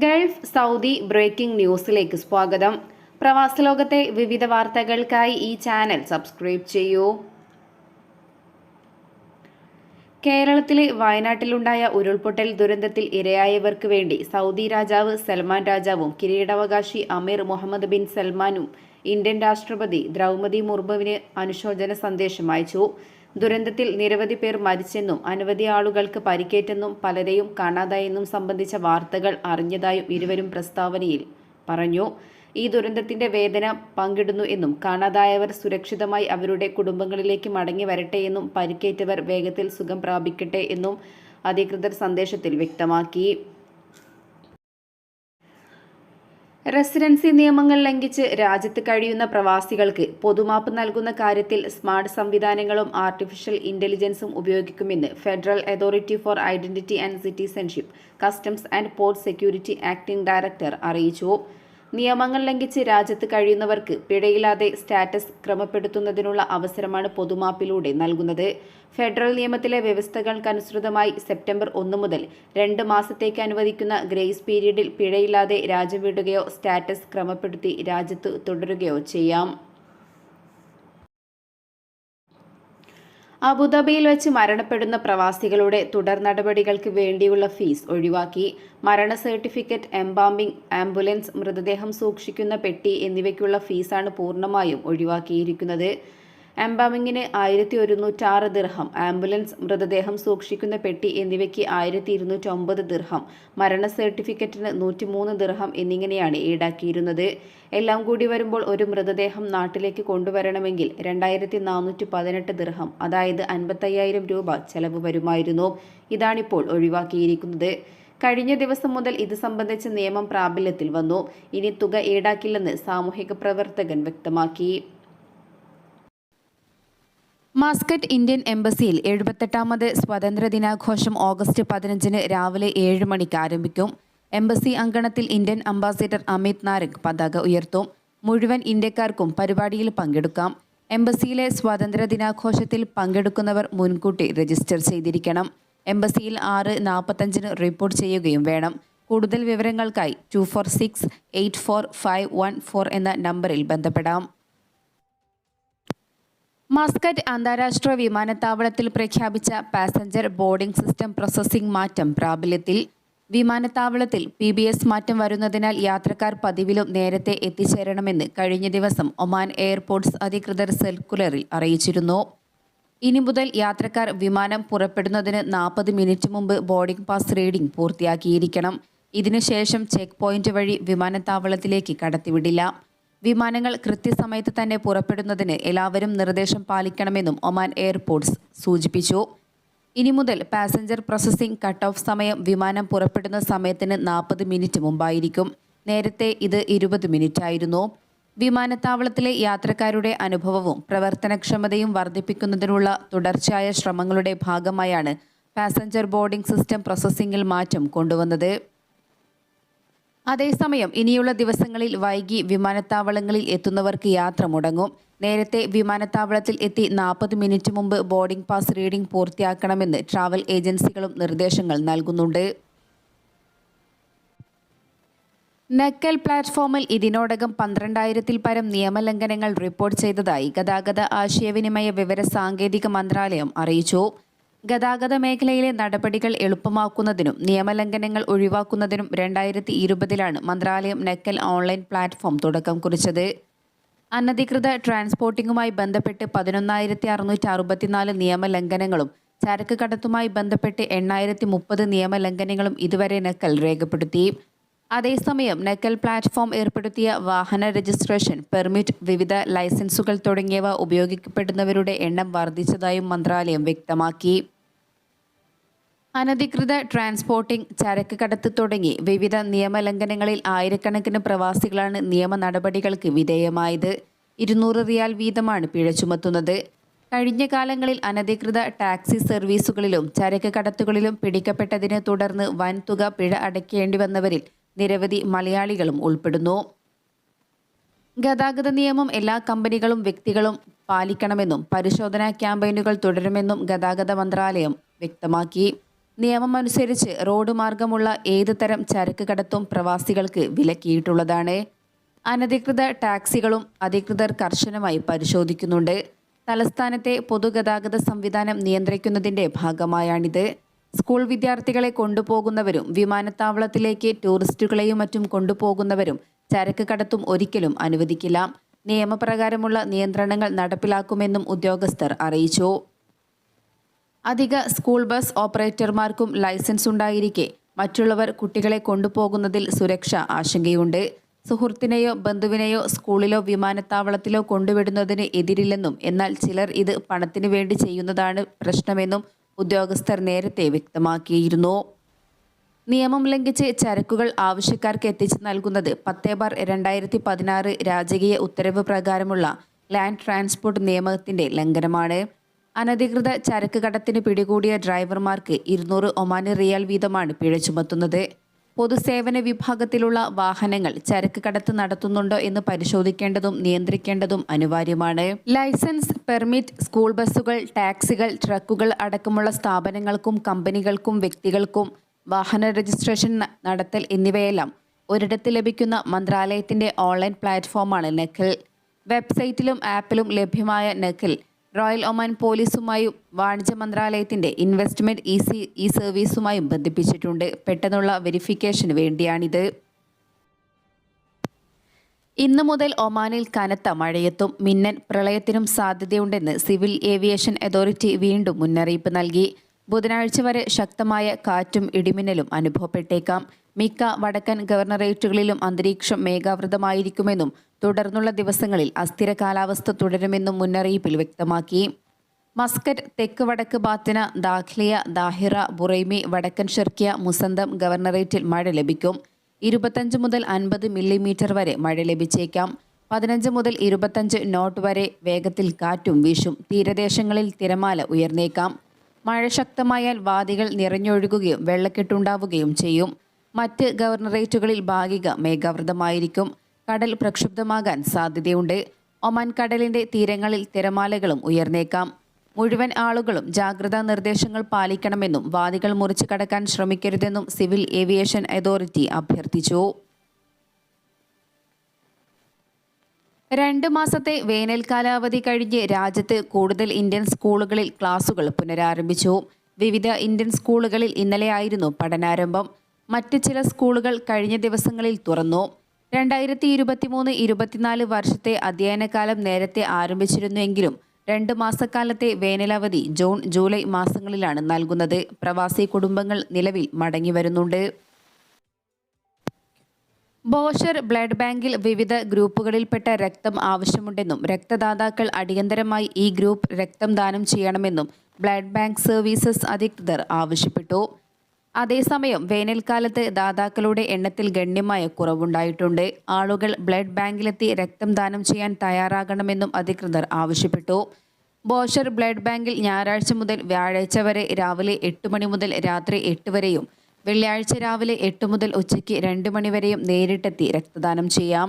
Gulf Saudi breaking ന്യൂസിലേക്ക് സ്വാഗതം. പ്രവാസ ലോകത്തെ വിവിധ വാർത്തകൾക്കായി ഈ ചാനൽ സബ്സ്ക്രൈബ് ചെയ്യൂ. കേരളത്തിലെ വയനാട്ടിലുണ്ടായ ഉരുൾപൊട്ടൽ ദുരന്തത്തിൽ ഇരയായവർക്ക് വേണ്ടി സൗദി രാജാവ് സൽമാൻ രാജാവും കിരീടാവകാശി അമീർ മുഹമ്മദ് ബിൻ സൽമാനും ഇന്ത്യൻ രാഷ്ട്രപതി ദ്രൗപതി മുർമുവിന് അനുശോചന സന്ദേശം അയച്ചു. ദുരന്തത്തിൽ നിരവധി പേർ മരിച്ചെന്നും അനവധി ആളുകൾക്ക് പരിക്കേറ്റെന്നും പലരെയും കാണാതായെന്നും സംബന്ധിച്ച വാർത്തകൾ അറിഞ്ഞതായും ഇരുവരും പ്രസ്താവനയിൽ പറഞ്ഞു. ഈ ദുരന്തത്തിന്റെ വേദന പങ്കിടുന്നു എന്നും കാണാതായവർ സുരക്ഷിതമായി അവരുടെ കുടുംബങ്ങളിലേക്ക് മടങ്ങി വരട്ടെ എന്നും പരിക്കേറ്റവർ വേഗത്തിൽ സുഖം പ്രാപിക്കട്ടെ എന്നും അധികൃതർ സന്ദേശത്തിൽ വ്യക്തമാക്കി. റെസിഡൻസി നിയമങ്ങൾ ലംഘിച്ച് രാജ്യത്ത് കഴിയുന്ന പ്രവാസികൾക്ക് പൊതുമാപ്പ് നൽകുന്ന കാര്യത്തിൽ സ്മാർട്ട് സംവിധാനങ്ങളും ആർട്ടിഫിഷ്യൽ ഇന്റലിജൻസും ഉപയോഗിക്കുമെന്ന് federal authority for identity and citizenship customs and port security acting director അറിയിച്ചു. നിയമങ്ങൾ ലംഘിച്ച് രാജ്യത്ത് കഴിയുന്നവർക്ക് പിഴയില്ലാതെ സ്റ്റാറ്റസ് ക്രമപ്പെടുത്തുന്നതിനുള്ള അവസരമാണ് പൊതുമാപ്പിലൂടെ നൽകുന്നത്. ഫെഡറൽ നിയമത്തിലെ വ്യവസ്ഥകൾക്കനുസൃതമായി സെപ്റ്റംബർ ഒന്ന് മുതൽ രണ്ട് മാസത്തേക്ക് അനുവദിക്കുന്ന ഗ്രേസ് പീരീഡിൽ പിഴയില്ലാതെ രാജ്യം വിടുകയോ സ്റ്റാറ്റസ് ക്രമപ്പെടുത്തി രാജ്യത്ത് തുടരുകയോ ചെയ്യാം. അബുദാബിയിൽ വെച്ച് മരണപ്പെടുന്ന പ്രവാസികളുടെ തുടർ നടപടികൾക്ക് വേണ്ടിയുള്ള ഫീസ് ഒഴിവാക്കി. മരണ സർട്ടിഫിക്കറ്റ് എംബാംബിംഗ് ആംബുലൻസ് മൃതദേഹം സൂക്ഷിക്കുന്ന പെട്ടി എന്നിവയ്ക്കുള്ള ഫീസാണ് പൂർണമായും ഒഴിവാക്കിയിരിക്കുന്നത്. എംബാമിങ്ങിന് ആയിരത്തി ഒരുന്നൂറ്റാറ് ദിർഹം. ആംബുലൻസ് മൃതദേഹം സൂക്ഷിക്കുന്ന പെട്ടി എന്നിവയ്ക്ക് ആയിരത്തി ഇരുന്നൂറ്റൊമ്പത് ദിർഹം. മരണ സർട്ടിഫിക്കറ്റിന് നൂറ്റിമൂന്ന് ദിർഹം എന്നിങ്ങനെയാണ് ഈടാക്കിയിരുന്നത്. എല്ലാം കൂടി വരുമ്പോൾ ഒരു മൃതദേഹം നാട്ടിലേക്ക് കൊണ്ടുവരണമെങ്കിൽ രണ്ടായിരത്തി നാനൂറ്റി പതിനെട്ട് ദിർഹം അതായത് അൻപത്തയ്യായിരം രൂപ ചെലവ് വരുമായിരുന്നു. ഇതാണിപ്പോൾ ഒഴിവാക്കിയിരിക്കുന്നത്. കഴിഞ്ഞ ദിവസം മുതൽ ഇത് സംബന്ധിച്ച നിയമം പ്രാബല്യത്തിൽ വന്നു. ഇനി തുക ഈടാക്കില്ലെന്ന് സാമൂഹിക പ്രവർത്തകൻ വ്യക്തമാക്കി. മസ്കറ്റ് ഇന്ത്യൻ എംബസിയിൽ എഴുപത്തെട്ടാമത് സ്വാതന്ത്ര്യ ദിനാഘോഷം ഓഗസ്റ്റ് പതിനഞ്ചിന് രാവിലെ ഏഴ് മണിക്ക് ആരംഭിക്കും. എംബസി അങ്കണത്തിൽ ഇന്ത്യൻ അംബാസിഡർ അമിത് നാരക് പതാക ഉയർത്തും. മുഴുവൻ ഇന്ത്യക്കാർക്കും പരിപാടിയിൽ പങ്കെടുക്കാം. എംബസിയിലെ സ്വാതന്ത്ര്യ ദിനാഘോഷത്തിൽ പങ്കെടുക്കുന്നവർ മുൻകൂട്ടി രജിസ്റ്റർ ചെയ്തിരിക്കണം. എംബസിയിൽ ആറ് നാൽപ്പത്തഞ്ചിന് റിപ്പോർട്ട് ചെയ്യുകയും വേണം. കൂടുതൽ വിവരങ്ങൾക്കായി two four six eight four five one four എന്ന നമ്പറിൽ ബന്ധപ്പെടാം. മസ്കറ്റ് അന്താരാഷ്ട്ര വിമാനത്താവളത്തിൽ പ്രഖ്യാപിച്ച പാസഞ്ചർ ബോർഡിംഗ് സിസ്റ്റം പ്രോസസ്സിംഗ് മാറ്റം പ്രാബല്യത്തിൽ. വിമാനത്താവളത്തിൽ പി ബി എസ് മാറ്റം വരുന്നതിനാൽ യാത്രക്കാർ പതിവിലും നേരത്തെ എത്തിച്ചേരണമെന്ന് കഴിഞ്ഞ ദിവസം ഒമാൻ എയർപോർട്ട്സ് അധികൃതർ സർക്കുലറിൽ അറിയിച്ചിരുന്നു. ഇനി മുതൽ യാത്രക്കാർ വിമാനം പുറപ്പെടുന്നതിന് നാൽപ്പത് മിനിറ്റ് മുമ്പ് ബോർഡിംഗ് പാസ് റീഡിംഗ് പൂർത്തിയാക്കിയിരിക്കണം. ഇതിനുശേഷം ചെക്ക് പോയിന്റ് വഴി വിമാനത്താവളത്തിലേക്ക് കടത്തിവിടില്ല. വിമാനങ്ങൾ കൃത്യസമയത്ത് തന്നെ പുറപ്പെടുന്നതിന് എല്ലാവരും നിർദ്ദേശം പാലിക്കണമെന്നും ഒമാൻ എയർപോർട്ട്സ് സൂചിപ്പിച്ചു. ഇനി മുതൽ പാസഞ്ചർ പ്രോസസ്സിംഗ് കട്ട് ഓഫ് സമയം വിമാനം പുറപ്പെടുന്ന സമയത്തിന് നാൽപ്പത് മിനിറ്റ് മുമ്പായിരിക്കും. നേരത്തെ ഇത് ഇരുപത് മിനിറ്റ് ആയിരുന്നു വിമാനത്താവളത്തിലെ യാത്രക്കാരുടെ അനുഭവവും പ്രവർത്തനക്ഷമതയും വർദ്ധിപ്പിക്കുന്നതിനുള്ള തുടർച്ചയായ ശ്രമങ്ങളുടെ ഭാഗമായാണ് പാസഞ്ചർ ബോർഡിംഗ് സിസ്റ്റം പ്രോസസ്സിംഗിൽ മാറ്റം കൊണ്ടുവന്നത്. അതേസമയം ഇനിയുള്ള ദിവസങ്ങളിൽ വൈകി വിമാനത്താവളങ്ങളിൽ എത്തുന്നവർക്ക് യാത്ര മുടങ്ങും. നേരത്തെ വിമാനത്താവളത്തിൽ എത്തി നാൽപ്പത് മിനിറ്റ് മുമ്പ് ബോർഡിംഗ് പാസ് റീഡിംഗ് പൂർത്തിയാക്കണമെന്ന് ട്രാവൽ ഏജൻസികളും നിർദ്ദേശങ്ങൾ നൽകുന്നുണ്ട്. നക്കൽ പ്ലാറ്റ്ഫോമിൽ ഇതിനോടകം പന്ത്രണ്ടായിരത്തിൽ പരം നിയമലംഘനങ്ങൾ റിപ്പോർട്ട് ചെയ്തതായി ഗതാഗത ആശയവിനിമയ വിവര സാങ്കേതിക മന്ത്രാലയം അറിയിച്ചു. ഗതാഗത മേഖലയിലെ നടപടികൾ എളുപ്പമാക്കുന്നതിനും നിയമലംഘനങ്ങൾ ഒഴിവാക്കുന്നതിനും രണ്ടായിരത്തി ഇരുപതിലാണ് മന്ത്രാലയം നെക്കൽ ഓൺലൈൻ പ്ലാറ്റ്ഫോം തുടക്കം കുറിച്ചത്. അനധികൃത ട്രാൻസ്പോർട്ടിങ്ങുമായി ബന്ധപ്പെട്ട് പതിനൊന്നായിരത്തി അറുന്നൂറ്റി അറുപത്തിനാല് നിയമലംഘനങ്ങളും ചരക്ക് കടത്തുമായി ബന്ധപ്പെട്ട് എണ്ണായിരത്തി മുപ്പത് നിയമലംഘനങ്ങളും ഇതുവരെ നെക്കൽ രേഖപ്പെടുത്തി. അതേസമയം നെക്കൽ പ്ലാറ്റ്ഫോം ഏർപ്പെടുത്തിയ വാഹന രജിസ്ട്രേഷൻ പെർമിറ്റ് വിവിധ ലൈസൻസുകൾ തുടങ്ങിയവ ഉപയോഗിക്കപ്പെടുന്നവരുടെ എണ്ണം വർദ്ധിച്ചതായും മന്ത്രാലയം വ്യക്തമാക്കി. അനധികൃത ട്രാൻസ്പോർട്ടിംഗ് ചരക്ക് കടത്ത് തുടങ്ങി വിവിധ നിയമലംഘനങ്ങളിൽ ആയിരക്കണക്കിന് പ്രവാസികളാണ് നിയമ നടപടികൾക്ക് വിധേയമായത്. ഇരുന്നൂറ് റിയാൽ വീതമാണ് പിഴ ചുമത്തുന്നത്. കഴിഞ്ഞ കാലങ്ങളിൽ അനധികൃത ടാക്സി സർവീസുകളിലും ചരക്ക് കടത്തുകളിലും പിടിക്കപ്പെട്ടതിനെ തുടർന്ന് വൻതുക പിഴ അടയ്ക്കേണ്ടി വന്നവരിൽ നിരവധി മലയാളികളും ഉൾപ്പെടുന്നു. ഗതാഗത നിയമം എല്ലാ കമ്പനികളും വ്യക്തികളും പാലിക്കണമെന്നും പരിശോധനാ ക്യാമ്പയിനുകൾ തുടരുമെന്നും ഗതാഗത മന്ത്രാലയം വ്യക്തമാക്കി. നിയമമനുസരിച്ച് റോഡ് മാർഗമുള്ള ഏത് തരം ചരക്ക് കടത്തും പ്രവാസികൾക്ക് വിലക്കിയിട്ടുള്ളതാണ്. അനധികൃത ടാക്സികളും അധികൃതർ കർശനമായി പരിശോധിക്കുന്നുണ്ട്. തലസ്ഥാനത്തെ പൊതുഗതാഗത സംവിധാനം നിയന്ത്രിക്കുന്നതിന്റെ ഭാഗമായാണിത്. സ്കൂൾ വിദ്യാർത്ഥികളെ കൊണ്ടുപോകുന്നവരും വിമാനത്താവളത്തിലേക്ക് ടൂറിസ്റ്റുകളെയും മറ്റും കൊണ്ടുപോകുന്നവരും ചരക്ക് കടത്തും ഒരിക്കലും അനുവദിക്കില്ല. നിയമപ്രകാരമുള്ള നിയന്ത്രണങ്ങൾ നടപ്പിലാക്കുമെന്നും ഉദ്യോഗസ്ഥർ അറിയിച്ചു. അധിക സ്കൂൾ ബസ് ഓപ്പറേറ്റർമാർക്കും ലൈസൻസ് ഉണ്ടായിരിക്കെ മറ്റുള്ളവർ കുട്ടികളെ കൊണ്ടുപോകുന്നതിൽ സുരക്ഷ ആശങ്കയുണ്ട്. സുഹൃത്തിനെയോ ബന്ധുവിനെയോ സ്കൂളിലോ വിമാനത്താവളത്തിലോ കൊണ്ടുവിടുന്നതിന് എതിരില്ലെന്നും എന്നാൽ ചിലർ ഇത് പണത്തിനു വേണ്ടി ചെയ്യുന്നതാണ് പ്രശ്നമെന്നും ഉദ്യോഗസ്ഥർ നേരത്തെ വ്യക്തമാക്കിയിരുന്നു. നിയമം ലംഘിച്ച് ചരക്കുകൾ ആവശ്യക്കാർക്ക് എത്തിച്ചു നൽകുന്നത് പത്തേ ബാർ രണ്ടായിരത്തി പതിനാറ് രാജകീയ ഉത്തരവ് പ്രകാരമുള്ള ലാൻഡ് ട്രാൻസ്പോർട്ട് നിയമത്തിന്റെ ലംഘനമാണ്. അനധികൃത ചരക്ക് കടത്തിന് പിടികൂടിയ ഡ്രൈവർമാർക്ക് ഇരുന്നൂറ് ഒമാനി റിയാൽ വീതമാണ് പിഴ ചുമത്തുന്നത്. പൊതുസേവന വിഭാഗത്തിലുള്ള വാഹനങ്ങൾ ചരക്ക് കടത്ത് നടത്തുന്നുണ്ടോ എന്ന് പരിശോധിക്കേണ്ടതും നിയന്ത്രിക്കേണ്ടതും അനിവാര്യമാണ്. ലൈസൻസ് പെർമിറ്റ് സ്കൂൾ ബസ്സുകൾ ടാക്സികൾ ട്രക്കുകൾ അടക്കമുള്ള സ്ഥാപനങ്ങൾക്കും കമ്പനികൾക്കും വ്യക്തികൾക്കും വാഹന രജിസ്ട്രേഷൻ നടത്തൽ എന്നിവയെല്ലാം ഒരിടത്ത് ലഭിക്കുന്ന മന്ത്രാലയത്തിന്റെ ഓൺലൈൻ പ്ലാറ്റ്ഫോമാണ് നെക്കിൽ വെബ്സൈറ്റിലും ആപ്പിലും ലഭ്യമായ നെക്കിൽ റോയൽ ഒമാൻ പോലീസുമായും വാണിജ്യ മന്ത്രാലയത്തിന്റെ ഇൻവെസ്റ്റ്മെന്റ് ഇ സി ഇ സർവീസുമായും ബന്ധിപ്പിച്ചിട്ടുണ്ട്. പെട്ടെന്നുള്ള വെരിഫിക്കേഷന് വേണ്ടിയാണിത്. ഇന്നു മുതൽ ഒമാനിൽ കനത്ത മഴയത്തും. മിന്നൽ പ്രളയത്തിനും സാധ്യതയുണ്ടെന്ന് സിവിൽ ഏവിയേഷൻ അതോറിറ്റി വീണ്ടും മുന്നറിയിപ്പ് നൽകി. ബുധനാഴ്ച വരെ ശക്തമായ കാറ്റും ഇടിമിന്നലും അനുഭവപ്പെട്ടേക്കാം. മിക്ക വടക്കൻ ഗവർണറേറ്റുകളിലും അന്തരീക്ഷം മേഘാവൃതമായിരിക്കുമെന്നും തുടർന്നുള്ള ദിവസങ്ങളിൽ അസ്ഥിര കാലാവസ്ഥ തുടരുമെന്നും മുന്നറിയിപ്പിൽ വ്യക്തമാക്കി. മസ്കറ്റ് തെക്ക് വടക്ക് ബാത്തിന ദാഖ്ലിയ ദാഹിറ ബുറൈമി വടക്കൻ ഷെർക്കിയ മുസന്തം ഗവർണറേറ്റിൽ മഴ ലഭിക്കും. ഇരുപത്തഞ്ച് മുതൽ അൻപത് മില്ലിമീറ്റർ വരെ മഴ ലഭിച്ചേക്കാം. പതിനഞ്ച് മുതൽ ഇരുപത്തഞ്ച് നോട്ട് വരെ വേഗത്തിൽ കാറ്റും വീശും. തീരദേശങ്ങളിൽ തിരമാല ഉയർന്നേക്കാം. മഴ ശക്തമായാൽ വാദികൾ നിറഞ്ഞൊഴുകുകയും വെള്ളക്കെട്ടുണ്ടാവുകയും ചെയ്യും. മറ്റ് ഗവർണറേറ്റുകളിൽ ഭാഗിക മേഘാവൃതമായിരിക്കും. കടൽ പ്രക്ഷുബ്ധമാകാൻ സാധ്യതയുണ്ട്. ഒമാൻ കടലിന്റെ തീരങ്ങളിൽ തിരമാലകളും ഉയർന്നേക്കാം. മുഴുവൻ ആളുകളും ജാഗ്രതാ നിർദ്ദേശങ്ങൾ പാലിക്കണമെന്നും വാദികൾ മുറിച്ചു കടക്കാൻ ശ്രമിക്കരുതെന്നും സിവിൽ ഏവിയേഷൻ അതോറിറ്റി അഭ്യർത്ഥിച്ചു. രണ്ട് മാസത്തെ വേനൽ കാലാവധി കഴിഞ്ഞ് രാജ്യത്ത് കൂടുതൽ ഇന്ത്യൻ സ്കൂളുകളിൽ ക്ലാസുകൾ പുനരാരംഭിച്ചു. വിവിധ ഇന്ത്യൻ സ്കൂളുകളിൽ ഇന്നലെയായിരുന്നു പഠനാരംഭം. മറ്റ് ചില സ്കൂളുകൾ കഴിഞ്ഞ ദിവസങ്ങളിൽ തുറന്നു. രണ്ടായിരത്തി ഇരുപത്തിമൂന്ന് ഇരുപത്തിനാല് വർഷത്തെ അധ്യയനകാലം നേരത്തെ ആരംഭിച്ചിരുന്നുവെങ്കിലും രണ്ട് മാസക്കാലത്തെ വേനലവധി ജൂൺ ജൂലൈ മാസങ്ങളിലാണ് നൽകുന്നത്. പ്രവാസി കുടുംബങ്ങൾ നിലവിൽ മടങ്ങി വരുന്നുണ്ട്. ബോഷർ ബ്ലഡ് ബാങ്കിൽ വിവിധ ഗ്രൂപ്പുകളിൽപ്പെട്ട രക്തം ആവശ്യമുണ്ടെന്നും രക്തദാതാക്കൾ അടിയന്തരമായി ഈ ഗ്രൂപ്പ് രക്തം ദാനം ചെയ്യണമെന്നും ബ്ലഡ് ബാങ്ക് സർവീസസ് അധികൃതർ ആവശ്യപ്പെട്ടു. അതേസമയം വേനൽക്കാലത്ത് ദാതാക്കളുടെ എണ്ണത്തിൽ ഗണ്യമായ കുറവുണ്ടായിട്ടുണ്ട്. ആളുകൾ ബ്ലഡ് ബാങ്കിലെത്തി രക്തം ദാനം ചെയ്യാൻ തയ്യാറാകണമെന്നും അധികൃതർ ആവശ്യപ്പെട്ടു. ബോഷർ ബ്ലഡ് ബാങ്കിൽ ഞായറാഴ്ച മുതൽ വ്യാഴാഴ്ച വരെ രാവിലെ എട്ട് മണി മുതൽ രാത്രി എട്ട് വരെയും വെള്ളിയാഴ്ച രാവിലെ എട്ട് മുതൽ ഉച്ചയ്ക്ക് രണ്ട് മണിവരെയും നേരിട്ടെത്തി രക്തദാനം ചെയ്യാം.